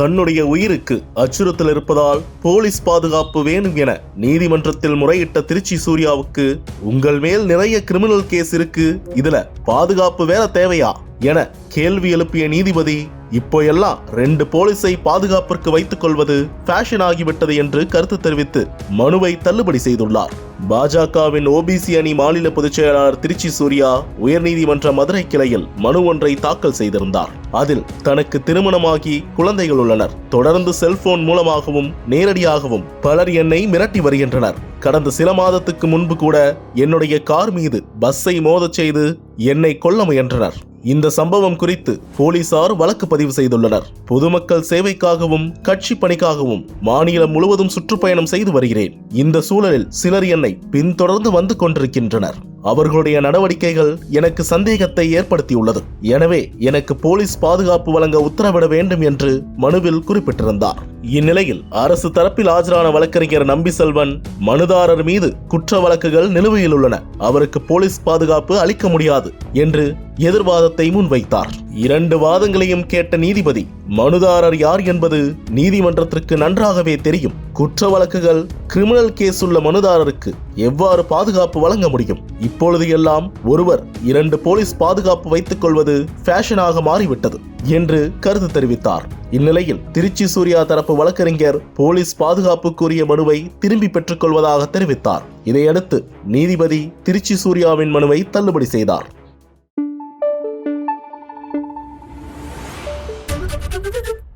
தன்னுடைய உயிருக்கு அச்சுறுத்தல் இருப்பதால் போலீஸ் பாதுகாப்பு வேணும் என நீதிமன்றத்தில் முறையிட்ட திருச்சி சூர்யாவுக்கு உங்கள் மேல் நிறைய கிரிமினல் கேஸ் இருக்கு இதுல பாதுகாப்பு வேற தேவையா? என கேள்வி எழுப்பிய நீதிபதி இப்போ எல்லாம் ரெண்டு போலீஸை பாதுகாப்பிற்கு வைத்துக் கொள்வது ஃபேஷன் ஆகிவிட்டது என்று கருத்து தெரிவித்து மனுவை தள்ளுபடி செய்துள்ளார். பாஜகவின் ஓபிசி அணி மாநில பொதுச் செயலாளர் திருச்சி சூர்யா உயர்நீதிமன்ற மதுரை கிளையில் மனு ஒன்றை தாக்கல் செய்திருந்தார். அதில் தனக்கு திருமணமாகி குழந்தைகள் உள்ளனர். தொடர்ந்து செல்போன் மூலமாகவும் நேரடியாகவும் பலர் என்னை மிரட்டி வருகின்றனர். கடந்த சில மாதத்துக்கு முன்பு கூட என்னுடைய கார் மீது பஸ்ஸை மோதச் செய்து என்னை கொல்ல முயன்றனர். இந்த சம்பவம் குறித்து போலீசார் வழக்கு பதிவு செய்துள்ளனர். பொதுமக்கள் சேவைக்காகவும் கட்சி பணிக்காகவும் மாநிலம் முழுவதும் சுற்றுப்பயணம் செய்து வருகிறேன். இந்த சூழலில் சிலர் என்னை பின்தொடர்ந்து வந்து கொண்டிருக்கின்றனர். அவர்களுடைய நடவடிக்கைகள் எனக்கு சந்தேகத்தை ஏற்படுத்தியுள்ளது. எனவே எனக்கு போலீஸ் பாதுகாப்பு வழங்க உத்தரவிட வேண்டும் என்று மனுவில் குறிப்பிட்டிருந்தார். இந்நிலையில் அரசு தரப்பில் ஆஜரான வழக்கறிஞர் நம்பி செல்வன் மனுதாரர் மீது குற்ற வழக்குகள் நிலுவையில் உள்ளன. அவருக்கு போலீஸ் பாதுகாப்பு அளிக்க முடியாது என்று எதிர்வாதத்தை முன்வைத்தார். இரண்டு வாதங்களையும் கேட்ட நீதிபதி மனுதாரர் யார் என்பது நீதிமன்றத்திற்கு நன்றாகவே தெரியும். குற்ற வழக்குகள் கிரிமினல் கேஸ் உள்ள மனுதாரருக்கு எவ்வாறு பாதுகாப்பு வழங்க முடியும்? இப்பொழுது எல்லாம் ஒருவர் இரண்டு போலீஸ் பாதுகாப்பு வைத்துக் கொள்வது ஃபேஷனாக மாறிவிட்டது என்று கருத்து தெரிவித்தார். இந்நிலையில் திருச்சி சூர்யா தரப்பு வழக்கறிஞர் போலீஸ் பாதுகாப்புக்குரிய மனுவை திரும்பி பெற்றுக் கொள்வதாக தெரிவித்தார். இதையடுத்து நீதிபதி திருச்சி சூர்யாவின் மனுவை தள்ளுபடி செய்தார். Thank you.